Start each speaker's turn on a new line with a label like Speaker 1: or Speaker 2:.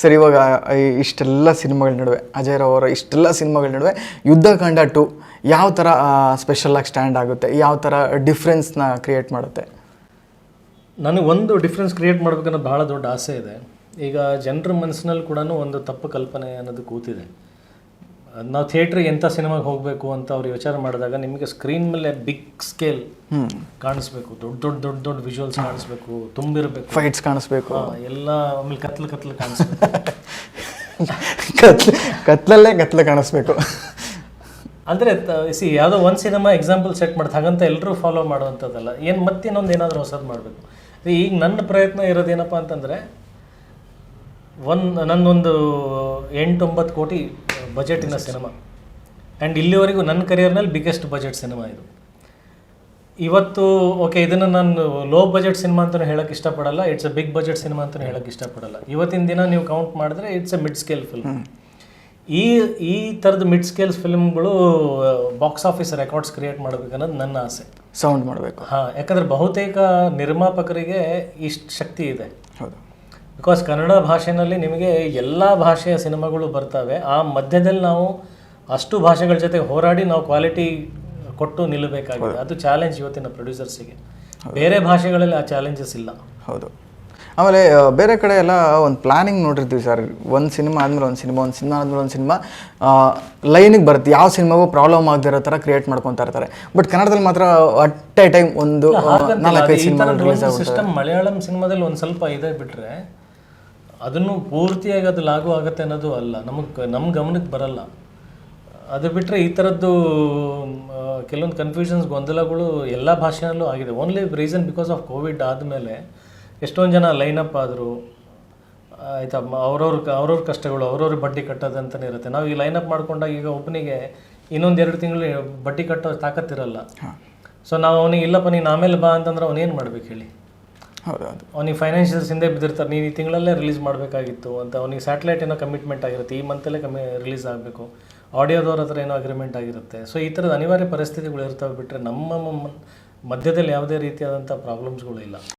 Speaker 1: Sir, ಇವಾಗ ಇಷ್ಟೆಲ್ಲ ಸಿನಿಮಾಗಳ ನಡುವೆ, ಅಜಯ್ ರಾವ್ ಅವರ ಇಷ್ಟೆಲ್ಲ ಸಿನಿಮಾಗಳ ನಡುವೆ ಯುದ್ಧಕಾಂಡ ಟು ಯಾವ ಥರ ಸ್ಪೆಷಲಾಗಿ ಸ್ಟ್ಯಾಂಡ್ ಆಗುತ್ತೆ, ಯಾವ ಥರ ಡಿಫ್ರೆನ್ಸ್ನ ಕ್ರಿಯೇಟ್ ಮಾಡುತ್ತೆ?
Speaker 2: ನನಗೆ ಒಂದು ಡಿಫ್ರೆನ್ಸ್ ಕ್ರಿಯೇಟ್ ಮಾಡ್ಬೇಕನ್ನೋದು ಭಾಳ ದೊಡ್ಡ ಆಸೆ ಇದೆ. ಈಗ ಜನರ ಮನಸ್ಸಿನಲ್ಲಿ ಕೂಡ ಒಂದು ತಪ್ಪು ಕಲ್ಪನೆ ಅನ್ನೋದು ಕೂತಿದೆ. ನಾವು ಥಿಯೇಟ್ರಿಗೆ ಎಂಥ ಸಿನಿಮಾಗೆ ಹೋಗಬೇಕು ಅಂತ ಅವ್ರು ವಿಚಾರ ಮಾಡಿದಾಗ ನಿಮಗೆ ಸ್ಕ್ರೀನ್ ಮೇಲೆ ಬಿಗ್ ಸ್ಕೇಲ್ ಕಾಣಿಸ್ಬೇಕು ದೊಡ್ಡ ದೊಡ್ಡ ದೊಡ್ಡ ದೊಡ್ಡ ವಿಜುವಲ್ಸ್ ಕಾಣಿಸ್ಬೇಕು ತುಂಬಿರಬೇಕು.
Speaker 1: ಫೈಟ್ಸ್ ಕಾಣಿಸ್ಬೇಕು.
Speaker 2: ಎಲ್ಲ ಆಮೇಲೆ ಕತ್ಲು ಕತ್ಲು ಕಾಣಿಸ್ಬೇಕು.
Speaker 1: ಕತ್ಲೆ ಕತ್ಲಲ್ಲೇ ಕತ್ಲೆ ಕಾಣಿಸ್ಬೇಕು.
Speaker 2: ಅಂದರೆ ಸಿ ಯಾವುದೋ ಒಂದು ಸಿನಿಮಾ ಎಕ್ಸಾಂಪಲ್ ಸೆಟ್ ಮಾಡ್ದು ಹಾಗಂತ ಎಲ್ಲರೂ ಫಾಲೋ ಮಾಡುವಂಥದ್ದಲ್ಲ. ಏನು ಮತ್ತಿನ್ನೊಂದು ಏನಾದರೂ ಹೊಸದು ಮಾಡಬೇಕು. ಈಗ ನನ್ನ ಪ್ರಯತ್ನ ಇರೋದೇನಪ್ಪ ಅಂತಂದರೆ ಒಂದು ನನ್ನೊಂದು ಎಂಟೊಂಬತ್ತು ಕೋಟಿ ಬಜೆಟಿನ ಸಿನಿಮಾ ಆ್ಯಂಡ್ ಇಲ್ಲಿವರೆಗೂ ನನ್ನ ಕರಿಯರ್ನಲ್ಲಿ ಬಿಗ್ಗೆಸ್ಟ್ ಬಜೆಟ್ ಸಿನಿಮಾ ಇದು. ಇವತ್ತು ಓಕೆ ಇದನ್ನು ನಾನು ಲೋ ಬಜೆಟ್ ಸಿನಿಮಾ ಅಂತಲೂ ಹೇಳೋಕ್ಕೆ ಇಷ್ಟಪಡಲ್ಲ it's a big budget cinema ಅಂತಲೂ ಹೇಳೋಕ್ಕೆ ಇಷ್ಟಪಡಲ್ಲ. ಇವತ್ತಿನ ದಿನ ನೀವು ಕೌಂಟ್ ಮಾಡಿದ್ರೆ it's a mid scale film ಈ ಈ ಥರದ ಮಿಡ್ ಸ್ಕೇಲ್ಸ್ ಫಿಲ್ಮ್ಗಳು ಬಾಕ್ಸ್ ಆಫೀಸ್ ರೆಕಾರ್ಡ್ಸ್ ಕ್ರಿಯೇಟ್ ಮಾಡಬೇಕನ್ನೋದು ನನ್ನ ಆಸೆ.
Speaker 1: ಸೌಂಡ್ ಮಾಡಬೇಕು.
Speaker 2: ಹಾಂ ಯಾಕಂದರೆ ಬಹುತೇಕ ನಿರ್ಮಾಪಕರಿಗೆ ಇಷ್ಟು ಶಕ್ತಿ ಇದೆ.
Speaker 1: ಹೌದು.
Speaker 2: ಬಿಕಾಸ್ ಕನ್ನಡ ಭಾಷೆಯಲ್ಲಿ ನಿಮಗೆ ಎಲ್ಲ ಭಾಷೆಯ ಸಿನಿಮಾಗಳು ಬರ್ತವೆ. ಆ ಮಧ್ಯದಲ್ಲಿ ನಾವು ಅಷ್ಟು ಭಾಷೆಗಳ ಜೊತೆ ಹೋರಾಡಿ ನಾವು ಕ್ವಾಲಿಟಿ ಕೊಟ್ಟು ನಿಲ್ಲಬೇಕಾಗಿದೆ. ಅದು ಚಾಲೆಂಜ್ ಇವತ್ತಿನ ಪ್ರೊಡ್ಯೂಸರ್ಸಿಗೆ ಬೇರೆ ಭಾಷೆಗಳಲ್ಲಿ ಆ ಚಾಲೆಂಜಸ್ ಇಲ್ಲ.
Speaker 1: ಹೌದು. ಆಮೇಲೆ ಬೇರೆ ಕಡೆ ಎಲ್ಲ ಒಂದು ಪ್ಲಾನಿಂಗ್ ನೋಡಿರ್ತೀವಿ ಸರ್ ಒಂದು ಸಿನಿಮಾ ಆದಮೇಲೆ ಒಂದು ಸಿನಿಮಾ ಒಂದು ಸಿನಿಮಾ ಆದಮೇಲೆ ಒಂದು ಸಿನಿಮಾ ಲೈನಿಗೆ ಬರುತ್ತೆ. ಯಾವ ಸಿನಿಮಾಗೂ ಪ್ರಾಬ್ಲಮ್ ಆಗದಿರೋ ಥರ ಕ್ರಿಯೇಟ್ ಮಾಡ್ಕೊತಾ ಇರ್ತಾರೆ. ಬಟ್ ಕನ್ನಡದಲ್ಲಿ ಮಾತ್ರ ಅಟ್ ಎ ಟೈಮ್ ಒಂದು ನಾಲ್ಕೈದು ಸಿನಿಮಾ ರಿಲೀಸ್ ಆಗುತ್ತೆ
Speaker 2: ಸಿಸ್ಟಮ್ ಮಲಯಾಳಂ ಸಿನಿಮಾದಲ್ಲಿ ಒಂದು ಸ್ವಲ್ಪ ಇದೆ ಬಿಟ್ರೆ ಅದನ್ನು ಪೂರ್ತಿಯಾಗಿ ಅದು ಲಾಗು ಆಗುತ್ತೆ ಅನ್ನೋದು ಅಲ್ಲ. ನಮಗೆ ನಮ್ಮ ಗಮನಕ್ಕೆ ಬರಲ್ಲ. ಅದು ಬಿಟ್ಟರೆ ಈ ಥರದ್ದು ಕೆಲವೊಂದು ಕನ್ಫ್ಯೂಷನ್ಸ್ ಗೊಂದಲಗಳು ಎಲ್ಲ ಭಾಷೆಯಲ್ಲೂ ಆಗಿದೆ. Only reason because of Covid ಆದಮೇಲೆ ಎಷ್ಟೊಂದು ಜನ ಲೈನಪ್ ಆದರು ಆಯ್ತಾ ಅವ್ರವ್ರ ಅವ್ರವ್ರ ಕಷ್ಟಗಳು ಅವ್ರವ್ರ ಬಡ್ಡಿ ಕಟ್ಟೋದಂತಲೇ ಇರುತ್ತೆ. ನಾವು ಈ ಲೈನಪ್ ಮಾಡ್ಕೊಂಡಾಗ ಈಗ ಒಬ್ಬನಿಗೆ ಇನ್ನೊಂದು ಎರಡು ತಿಂಗಳು ಬಡ್ಡಿ ಕಟ್ಟೋ ತಾಕತ್ತಿರಲ್ಲ. ಸೊ ನಾವು ಅವನಿಗೆ ಇಲ್ಲಪ್ಪ ನೀನು ಆಮೇಲೆ ಬಾ ಅಂತಂದ್ರೆ ಅವನೇನು ಮಾಡ್ಬೇಕು ಹೇಳಿ?
Speaker 1: ಹೌದು
Speaker 2: ಅವ್ನಿಗೆ ಫೈನಾನ್ಷಿಯಲ್ಸ್ ಹಿಂದೆ ಬಿದ್ದಿರ್ತಾರೆ, ನೀನು ಈ ತಿಂಗಳಲ್ಲೇ ರಿಲೀಸ್ ಮಾಡಬೇಕಾಗಿತ್ತು ಅಂತ ಅವನಿಗೆ ಸ್ಯಾಟಲೈಟ್ ಏನೋ ಕಮಿಟ್ಮೆಂಟ್ ಆಗಿರುತ್ತೆ, ಈ ಮಂತಲ್ಲೇ ಕಮ್ಮಿ ರಿಲೀಸ್ ಆಗಬೇಕು. ಆಡಿಯೋದವ್ರ ಹತ್ರ ಏನೋ ಅಗ್ರಿಮೆಂಟ್ ಆಗಿರುತ್ತೆ. ಸೊ ಈ ಥರದ ಅನಿವಾರ್ಯ ಪರಿಸ್ಥಿತಿಗಳು ಇರ್ತವೆ ಬಿಟ್ಟರೆ ನಮ್ಮ ಮಧ್ಯದಲ್ಲಿ ಯಾವುದೇ ರೀತಿಯಾದಂಥ ಪ್ರಾಬ್ಲಮ್ಸ್ಗಳು ಇಲ್ಲ.